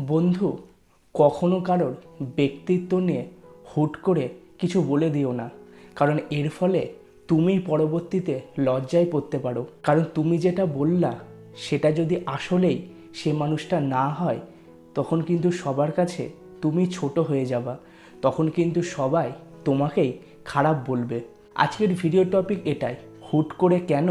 বন্ধু, কখনো কারোর ব্যক্তিত্ব নিয়ে হুট করে কিছু বলে দিও না। কারণ এর ফলে তুমি পরবর্তীতে লজ্জায় পড়তে পারো। কারণ তুমি যেটা বললা, সেটা যদি আসলেই সে মানুষটা না হয়, তখন কিন্তু সবার কাছে তুমি ছোট হয়ে যাবা। তখন কিন্তু সবাই তোমাকেই খারাপ বলবে। আজকের ভিডিও টপিক এটাই। হুট করে কেন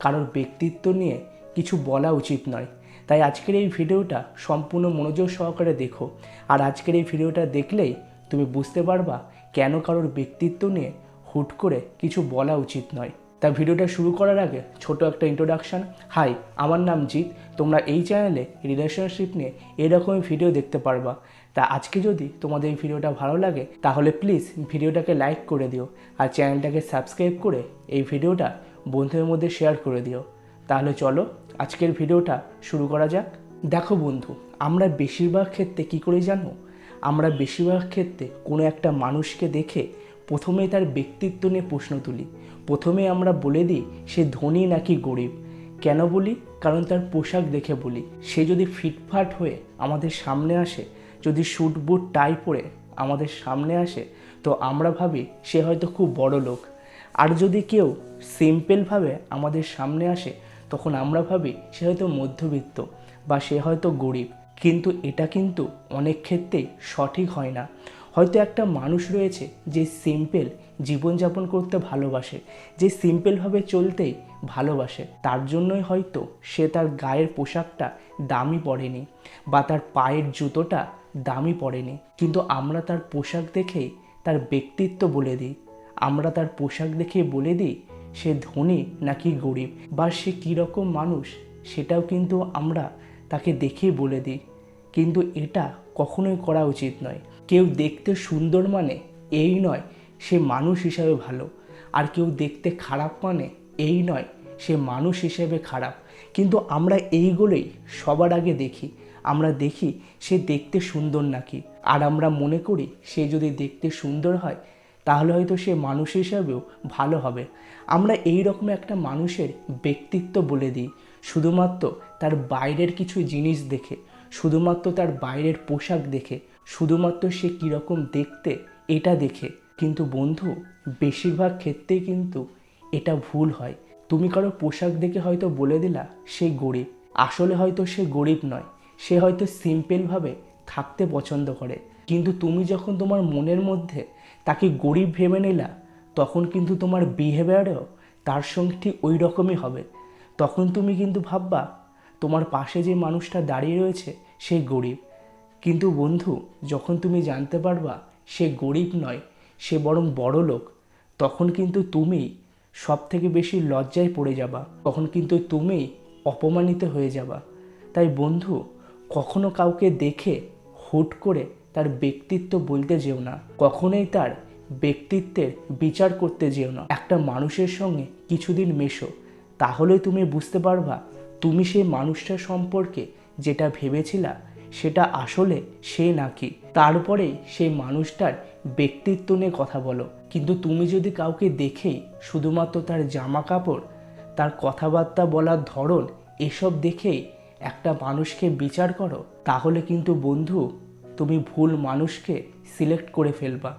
কারোর ব্যক্তিত্ব নিয়ে কিছু বলা উচিত নয়। তাই আজকের এই ভিডিওটা সম্পূর্ণ মনোযোগ সহকারে দেখো। আর আজকের এই ভিডিওটা দেখলেই তুমি বুঝতে পারবা কেন কারোর ব্যক্তিত্ব নিয়ে হুট করে কিছু বলা উচিত নয়। তা ভিডিওটা শুরু করার আগে ছোট একটা ইন্ট্রোডাকশান হাই আমার নাম জিৎ। তোমরা এই চ্যানেলে রিলেশনশিপ নিয়ে এরকমই ভিডিও দেখতে পারবা। তা আজকে যদি তোমাদের এই ভিডিওটা ভালো লাগে, তাহলে প্লিজ ভিডিওটাকে লাইক করে দিও। আর চ্যানেলটাকে সাবস্ক্রাইব করে এই ভিডিওটা বন্ধুদের মধ্যে শেয়ার করে দিও। তাহলে চলো আজকের ভিডিওটা শুরু করা যাক। দেখো বন্ধু, আমরা বেশিরভাগ ক্ষেত্রে কী করে জানো আমরা বেশিরভাগ ক্ষেত্রে কোনো একটা মানুষকে দেখে প্রথমে তার ব্যক্তিত্ব নিয়ে প্রশ্ন তুলি। প্রথমে আমরা বলে দিই, সে ধনী নাকি গরিব? কেন বলি? কারণ তার পোশাক দেখে বলি। সে যদি ফিটফাট হয়ে আমাদের সামনে আসে, যদি স্যুট বুট টাই পরে আমাদের সামনে আসে, তো আমরা ভাবি সে হয়তো খুব বড় লোক আর যদি কেউ সিম্পলভাবে আমাদের সামনে আসে, তখন আমরা ভাবি সে হয়তো মধ্যবিত্ত বা সে হয়তো গরিব। কিন্তু এটা কিন্তু অনেক ক্ষেত্রেই সঠিক হয় না। হয়তো একটা মানুষ রয়েছে যে সিম্পল জীবনযাপন করতে ভালোবাসে, যে সিম্পলভাবে চলতেই ভালোবাসে, তার জন্যই হয়তো সে তার গায়ের পোশাকটা দামি পরেনি বা তার পায়ের জুতোটা দামি পরেনি। কিন্তু আমরা তার পোশাক দেখেই তার ব্যক্তিত্ব বলে দিই। আমরা তার পোশাক দেখে বলে দিই, সে ধনী নাকি গরিব বা সে কীরকম মানুষ, সেটাও কিন্তু আমরা তাকে দেখেই বলে দিই। কিন্তু এটা কখনোই করা উচিত নয়। কেউ দেখতে সুন্দর মানে এই নয় সে মানুষ হিসাবে ভালো, আর কেউ দেখতে খারাপ মানে এই নয় সে মানুষ হিসেবে খারাপ। কিন্তু আমরা এইগুলোই সবার আগে দেখি। আমরা দেখি সে দেখতে সুন্দর নাকি। আর আমরা মনে করি সে যদি দেখতে সুন্দর হয় তাহলে হয়তো সে মানুষ হিসাবেও ভালো হবে। আমরা এই রকম একটা মানুষের ব্যক্তিত্ব বলে দিই। শুধুমাত্র তার বাইরের কিছু জিনিস দেখে, শুধুমাত্র তার বাইরের পোশাক দেখে, শুধুমাত্র সে কীরকম দেখতে এটা দেখে। কিন্তু বন্ধু, বেশিরভাগ ক্ষেত্রেই কিন্তু এটা ভুল হয়। তুমি কারও পোশাক দেখে হয়তো বলে দিলা, সে গরিব। আসলে হয়তো সে গরিব নয়। সে হয়তো সিম্পলভাবে থাকতে পছন্দ করে। কিন্তু তুমি যখন তোমার মনের মধ্যে তাকে গরিব ভেবে নিলা, তখন কিন্তু তোমার বিহেভিয়ারও তার সঙ্গে ঠিক ওই রকমই হবে। তখন তুমি কিন্তু ভাববা, তোমার পাশে যে মানুষটা দাঁড়িয়ে রয়েছে, সে গরিব। কিন্তু বন্ধু, যখন তুমি জানতে পারবা, সে গরিব নয়, সে বরং বড় লোক, তখন কিন্তু তুমি সব থেকে বেশি লজ্জায় পড়ে যাবা। তখন কিন্তু তুমি অপমানিত হয়ে যাবা। তাই বন্ধু, কখনো কাউকে দেখে হুট করে তার ব্যক্তিত্ব বলতে যেও না, কখনোই তার ব্যক্তিত্বের বিচার করতে যেও না। একটা মানুষের সঙ্গে কিছুদিন মেশো, তাহলে তুমি বুঝতে পারবা, তুমি সেই মানুষটার সম্পর্কে যেটা ভেবেছিলা, সেটা আসলে সে নাকি। তারপরে সেই মানুষটার ব্যক্তিত্ব নিয়ে কথা বলো। কিন্তু তুমি যদি কাউকে দেখেই শুধুমাত্র তার জামা কাপড় তার কথাবার্তা বলার ধরন, এসব দেখেই একটা মানুষকে বিচার করো, তাহলে কিন্তু বন্ধু তুমি ভুল মানুষকে সিলেক্ট করে ফেলবা।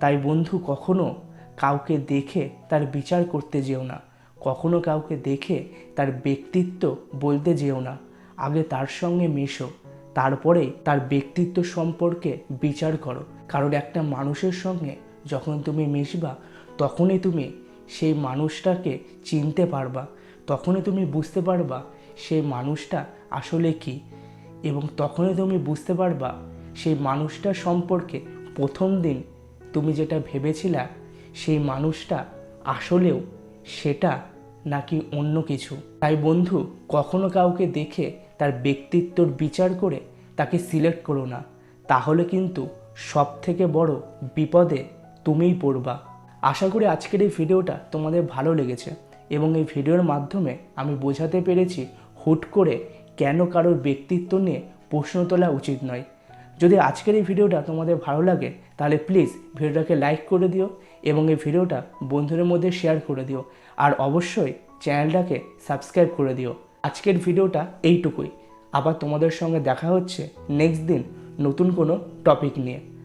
তাই বন্ধু, কখনো কাউকে দেখে তার বিচার করতে যেও না। কখনো কাউকে দেখে তার ব্যক্তিত্ব বলতে যেও না। আগে তার সঙ্গে মেশো, তারপরে তার ব্যক্তিত্ব সম্পর্কে বিচার করো। কারণ একটা মানুষের সঙ্গে যখন তুমি মিশবা, তখনই তুমি সেই মানুষটাকে চিনতে পারবা। তখনই তুমি বুঝতে পারবা সেই মানুষটা আসলে কি। এবং তখনই তুমি বুঝতে পারবা সেই মানুষটা সম্পর্কে প্রথম দিন তুমি যেটা ভেবেছিলা, সেই মানুষটা আসলেও সেটা নাকি অন্য কিছু। তাই বন্ধু, কখনো কাউকে দেখে তার ব্যক্তিত্বর বিচার করে তাকে সিলেক্ট করো না। তাহলে কিন্তু সব থেকে বড় বিপদে তুমিই পড়বা। আশা করি আজকের এই ভিডিওটা তোমাদের ভালো লেগেছে এবং এই ভিডিওর মাধ্যমে আমি বোঝাতে পেরেছি হুট করে কেন কারোর ব্যক্তিত্ব নিয়ে প্রশ্ন তোলা উচিত নয়। যদি আজকের এই ভিডিওটা তোমাদের ভালো লাগে, তাহলে প্লিজ ভিডিওটাকে লাইক করে দিও এবং এই ভিডিওটা বন্ধুদের মধ্যে শেয়ার করে দিও। আর অবশ্যই চ্যানেলটাকে সাবস্ক্রাইব করে দিও। আজকের ভিডিওটা এইটুকুই। আবার তোমাদের সঙ্গে দেখা হচ্ছে নেক্সট দিন নতুন কোনো টপিক নিয়ে।